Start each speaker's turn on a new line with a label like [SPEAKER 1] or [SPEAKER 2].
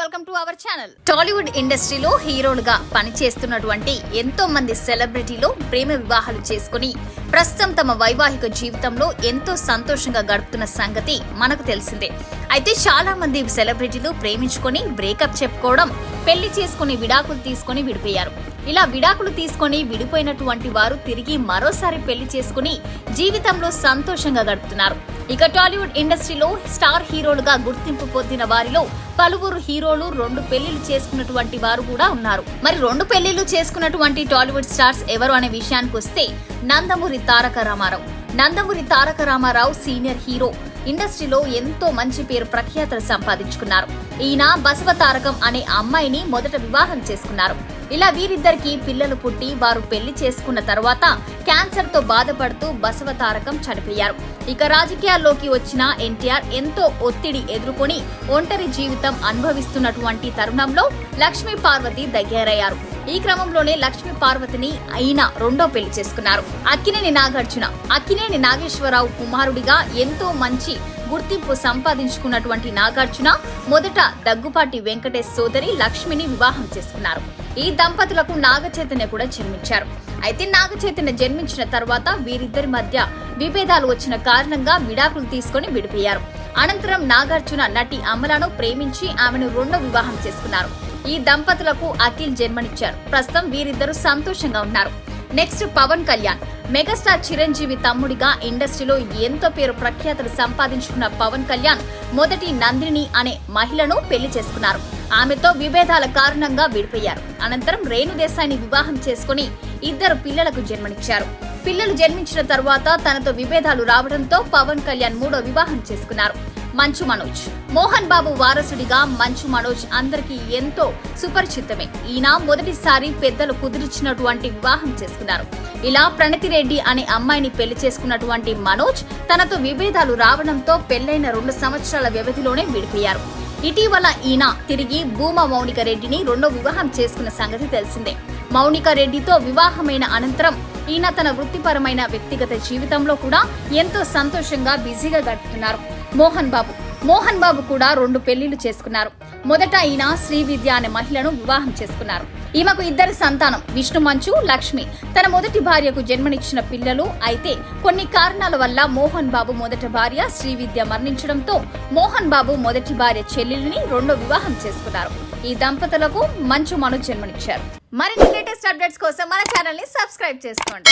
[SPEAKER 1] Welcome to our channel. Tollywood ఇండస్ట్రీలో హీరోలుగా పనిచేస్తున్నటువంటి ఎంతో మంది సెలబ్రిటీలు ప్రేమ వివాహాలు చేసుకుని ప్రస్తుతం తమ వైవాహిక జీవితంలో ఎంతో సంతోషంగా గడుపుతున్న సంగతి మనకు తెలిసిందే. అయితే చాలా మంది సెలబ్రిటీలు ప్రేమించుకొని బ్రేకప్ చెప్పుకోవడం పెళ్ళి చేసుకుని విడాకులు తీసుకొని విడిపోయారు. ఇలా విడాకులు తీసుకొని విడిపోయినటువంటి వారు తిరిగి మరోసారి పెళ్ళి చేసుకుని జీవితంలో సంతోషంగా గడుపుతున్నారు. ఇక టాలీవుడ్ ఇండస్ట్రీలో స్టార్ హీరోలుగా గుర్తింపు పొందిన వారిలో పలువురు హీరోలు రెండు పెళ్ళిళ్ళు చేసుకున్నటువంటి వారు కూడా ఉన్నారు. మరి రెండు పెళ్ళిళ్ళు చేసుకున్నటువంటి టాలీవుడ్ స్టార్స్ ఎవరు అనే విషయానికి వస్తే Nandamuri Taraka Ramarao. Nandamuri Taraka Rama Rao senior hero. ఇండస్ట్రీలో ఎంతో మంచి పేరు ప్రఖ్యాతలు సంపాదించుకున్నారు. ఈయన బసవ తారకం అనే అమ్మాయిని మొదట వివాహం చేసుకున్నారు. ఇలా వీరిద్దరికి పిల్లలు పుట్టి వారు పెళ్ళి చేసుకున్న తర్వాత క్యాన్సర్తో బాధపడుతూ బసవ తారకం చనిపోయారు. ఇక రాజకీయాల్లోకి వచ్చిన ఎన్టీఆర్ ఎంతో ఒత్తిడి ఎదుర్కొని ఒంటరి జీవితం అనుభవిస్తున్నటువంటి తరుణంలో లక్ష్మీ పార్వతి దగ్గరయ్యారు. ఈ క్రమంలోనే లక్ష్మీ పార్వతిని అయిన రెండో పెళ్ళి చేసుకున్నారు. అక్కినేని నాగార్జున అక్కినేని నాగేశ్వరరావు కుమారుడిగా ఎంతో మంచి గుర్తింపు సంపాదించుకున్నటువంటి నాగార్జున మొదట దగ్గుపాటి వెంకటేష్ సోదరి లక్ష్మిని వివాహం చేసుకున్నారు. ఈ దంపతులకు నాగచైతన్య కూడా జన్మించారు. అయితే నాగచైతన్య జన్మించిన తర్వాత వీరిద్దరి మధ్య విభేదాలు వచ్చిన కారణంగా విడాకులు తీసుకొని విడిపోయారు. అనంతరం నాగార్జున నటి అమలను ప్రేమించి ఆమెను రెండో వివాహం చేసుకున్నారు. ఈ దంపతులకు అఖిల్ జన్మనిచ్చారు. ప్రస్తుతం వీరిద్దరూ సంతోషంగా ఉన్నారు. నెక్స్ట్ పవన్ కళ్యాణ్. మెగాస్టార్ చిరంజీవి తమ్ముడిగా ఇండస్ట్రీలో ఎంతో పేరు ప్రఖ్యాతులు సంపాదించుకున్న పవన్ కళ్యాణ్ మొదటి నందిని అనే మహిళను పెళ్ళి చేసుకున్నారు. ఆమెతో విభేదాల కారణంగా విడిపోయారు. అనంతరం రేణుదేశాయిని వివాహం చేసుకుని ఇద్దరు పిల్లలకు జన్మనిచ్చారు. పిల్లలు జన్మించిన తర్వాత తనతో విభేదాలు రావడంతో పవన్ కళ్యాణ్ మూడో వివాహం చేసుకున్నారు. మంచు మనోజ్. మోహన్ బాబు వారసుడిగా మంచు మనోజ్ అందరికీ ఎంతో సుపరిచితమే. ఈయన మొదటిసారి పెద్దలు కుదిరిచినటువంటి వివాహం చేసుకున్నారు. ఇలా ప్రణతిరెడ్డి అనే అమ్మాయిని పెళ్ళి చేసుకున్నటువంటి మనోజ్ తనతో విభేదాలు రావడంతో పెళ్ళైన రెండు సంవత్సరాల వ్యవధిలోనే విడిపోయారు. ఇటీవల ఈయన తిరిగి భూమా మౌనిక రెడ్డిని రెండో వివాహం చేసుకున్న సంగతి తెలిసిందే. మౌనిక రెడ్డితో వివాహమైన అనంతరం ఈయన తన వృత్తిపరమైన వ్యక్తిగత జీవితంలో కూడా ఎంతో సంతోషంగా బిజీగా గడుపుతున్నారు. మోహన్ బాబు మోహన్ బాబు కూడా రెండు పెళ్ళిళ్ళు చేసుకున్నారు. మొదట ఈయన శ్రీ విద్య అనే మహిళను వివాహం చేసుకున్నారు. ఈమెకు ఇద్దరు సంతానం విష్ణు మంచు లక్ష్మి. తన మొదటి భార్యకు జన్మనిచ్చిన పిల్లలు అయితే కొన్ని కారణాల వల్ల మోహన్ బాబు మొదటి భార్య శ్రీ విద్య మరణించడంతో మోహన్ బాబు మొదటి భార్య చెల్లెలిని రెండో వివాహం చేసుకున్నారు. ఈ దంపతులకు మంచు మను జన్మనిచ్చారు. మరిన్ని లేటెస్ట్ అప్డేట్స్ కోసం మన ఛానల్ని సబ్స్క్రైబ్ చేసుకోండి.